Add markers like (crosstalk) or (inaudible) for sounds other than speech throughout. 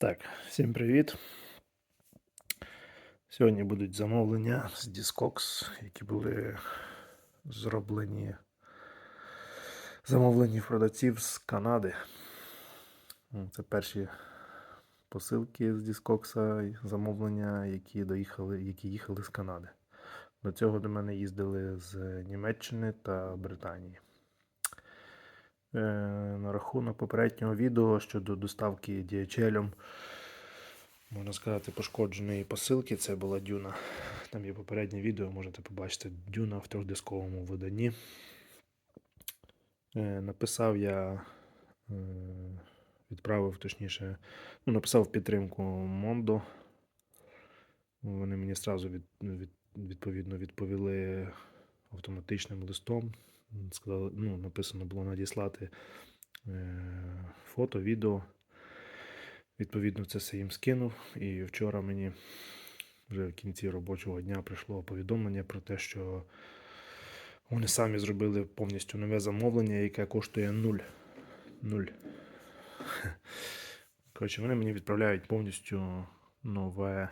Так, всім привіт. Сьогодні будуть замовлення з Discogs, які були зроблені замовлені продавців з Канади. Це перші посилки з Discogs, замовлення, які доїхали, які їхали з Канади. До цього до мене їздили з Німеччини та Британії. Е, на рахунок попереднього відео щодо доставки DHL, можна сказати, пошкодженої посилки. Це була дюна. Там є попереднє відео, можете побачити дюна в трьохдисковому виданні. Е, написав я, е, відправив точніше, ну, написав підтримку Мондо. Вони мені одразу від, від, відповідно відповіли автоматичним листом. Сказали, ну, написано було надіслати е, фото, відео. Відповідно, це все їм скинув. І вчора мені вже в кінці робочого дня прийшло повідомлення про те, що вони самі зробили повністю нове замовлення, яке коштує нуль. Нуль. Коротше, вони мені відправляють повністю нове,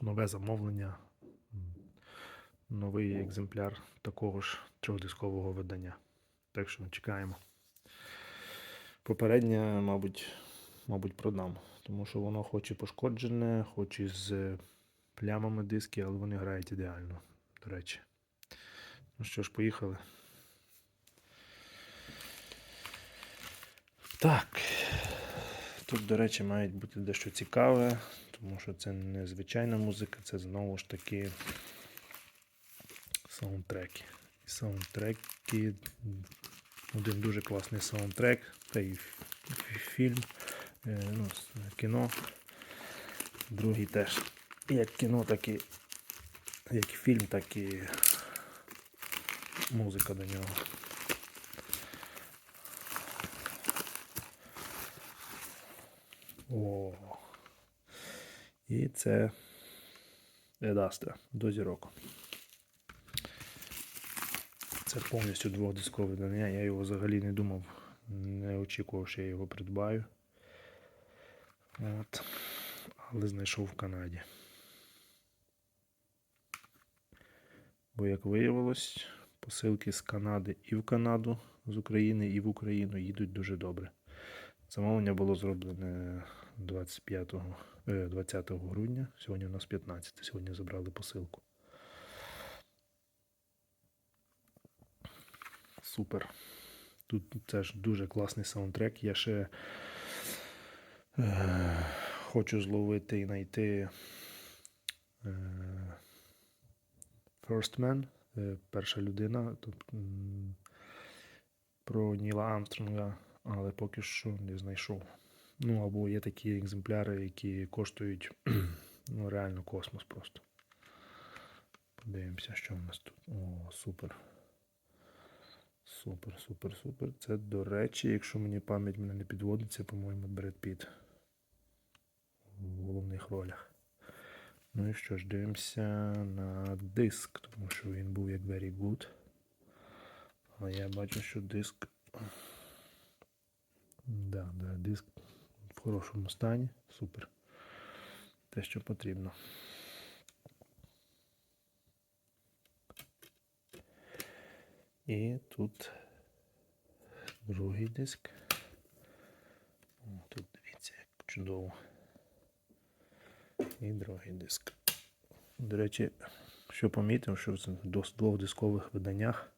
нове замовлення новий екземпляр такого ж трьохдискового видання. Так що чекаємо. Попереднє, мабуть, мабуть, продам, тому що воно хоч і пошкоджене, хоч і з плямами диски, але вони грають ідеально, до речі. Ну що ж, поїхали. Так. Тут, до речі, мають бути дещо цікаве, тому що це не звичайна музика, це знову ж таки саундтреки. Саундтреки. Один дуже класний саундтрек, та й фільм, е, ну, кіно. Другий теж як кіно, так і як фільм, так і музика до нього. О. І це Едастра до зірок. Це повністю двохдискове видання. Я його взагалі не думав, не очікував, що я його придбаю. От. Але знайшов в Канаді. Бо, як виявилось, посилки з Канади і в Канаду, з України і в Україну їдуть дуже добре. Замовлення було зроблене 25, е, 20 грудня. Сьогодні у нас 15. Сьогодні забрали посилку. Супер. Тут теж дуже класний саундтрек. Я ще е, хочу зловити і знайти е, First Man, е, перша людина. Тобто, про Ніла Амстронга, але поки що не знайшов. Ну, або є такі екземпляри, які коштують (clears throat) ну, реально космос просто. Подивимося, що в нас тут. О, супер. Супер, супер, супер. Це, до речі, якщо мені пам'ять мене не підводить, це, по-моєму, Бред Піт в головних ролях. Ну і що ж, дивимося на диск, тому що він був як Very Good. Але я бачу, що диск. Да, да, диск в хорошому стані. Супер. Те, що потрібно. І тут другий диск. О, тут дивіться, як чудово. І другий диск. До речі, що помітив, що в двохдискових виданнях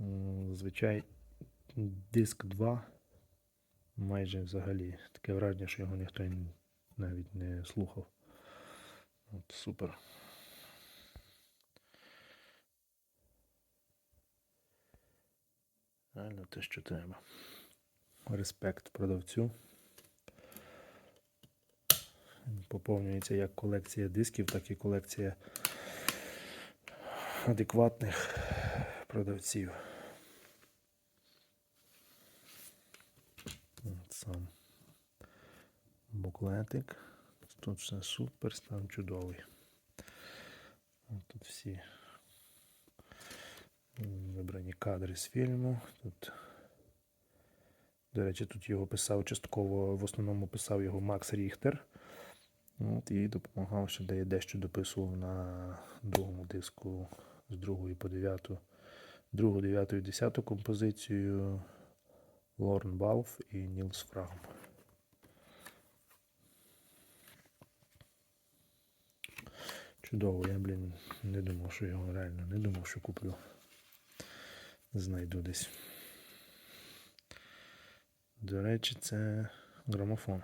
м, зазвичай диск 2 майже взагалі таке враження, що його ніхто навіть не слухав. От, супер. Реально те, що треба. Респект продавцю. Поповнюється як колекція дисків, так і колекція адекватних продавців. От сам буклетик. Тут все супер, стан чудовий. Тут всі вибрані кадри з фільму. Тут До речі, тут його писав частково, в основному писав його Макс Ріхтер. От, і допомагав, що де дещо дописував на другому диску з другої по дев'яту. Другу, дев'яту і десяту композицію Лорн Балф і Нілс Фрагм. Чудово, я, блін, не думав, що його реально не думав, що куплю. Знайду десь. До речі, це грамофон.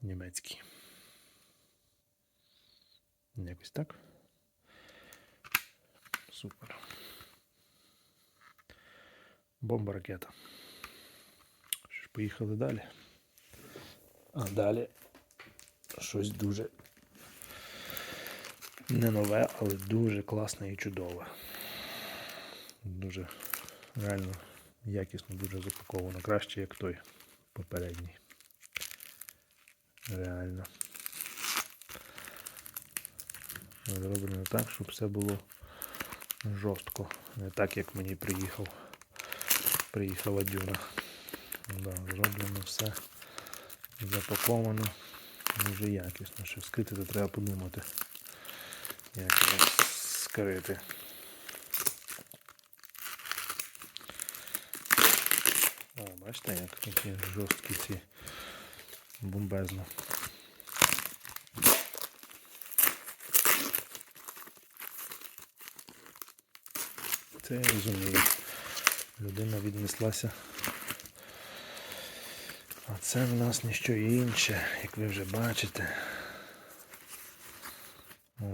Німецький. Якось так. Супер. Бомба ракета. Що ж, поїхали далі. А далі щось дуже не нове, але дуже класне і чудове. Дуже реально якісно, дуже запаковано. Краще, як той попередній. Реально. Зроблено так, щоб все було жорстко. Не так, як мені приїхав. Приїхала дюна. Да, зроблено все запаковано дуже якісно. Що скрити, то треба подумати. Як скрити. О, бачите, як такі жорсткі ці бомбезно. Це я розумію. Людина віднеслася. А це в нас ніщо інше, як ви вже бачите.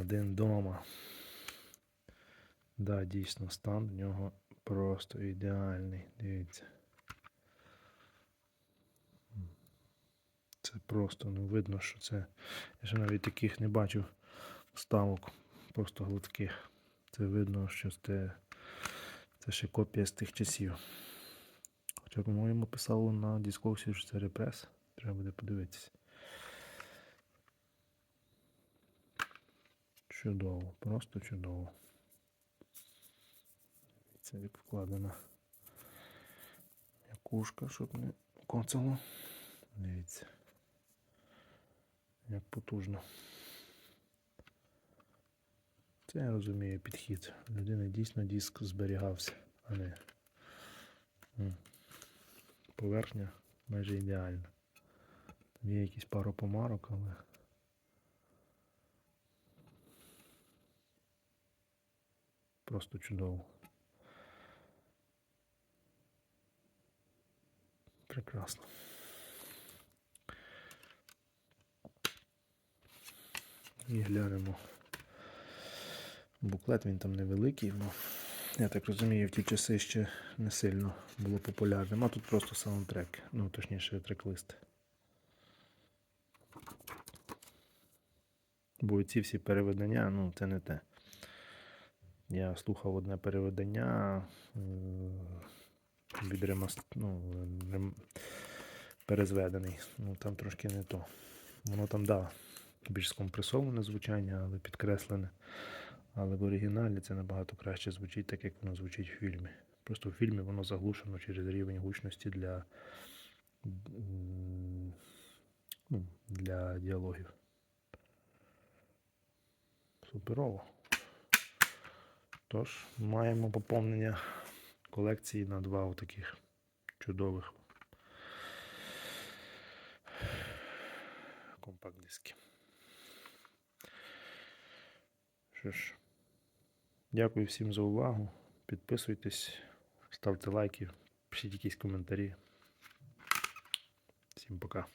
Один дома. Да, дійсно, стан в нього просто ідеальний. Дивіться. Це просто ну видно, що це. Я ще навіть таких не бачив ставок, просто гладких. Це видно, що це, це ще копія з тих часів. Хоча, по-моєму, писало на дисковсі, що це репрес. Треба буде подивитися. Чудово, просто чудово. Це як вкладена якушка, щоб не коцало. Дивіться. Як потужно. Це я розумію підхід. У людини дійсно диск зберігався, а не поверхня майже ідеальна. Є якісь пару помарок, але просто чудово. Прекрасно. І глянемо. Буклет він там невеликий, але я так розумію, в ті часи ще не сильно було популярним. А тут просто саундтрек, ну точніше трек-лист. Бо ці всі переведення, ну це не те. Я слухав одне переведення е, від ремаст... ну, рем... перезведений. Ну там трошки не то. Воно там, да, більш скомпресоване звучання, але підкреслене. Але в оригіналі це набагато краще звучить, так як воно звучить в фільмі. Просто в фільмі воно заглушено через рівень гучності для, ну, для діалогів. Суперово. Тож, маємо поповнення колекції на два таких чудових компакт-диски. Що ж, дякую всім за увагу. Підписуйтесь, ставте лайки, пишіть якісь коментарі. Всім пока.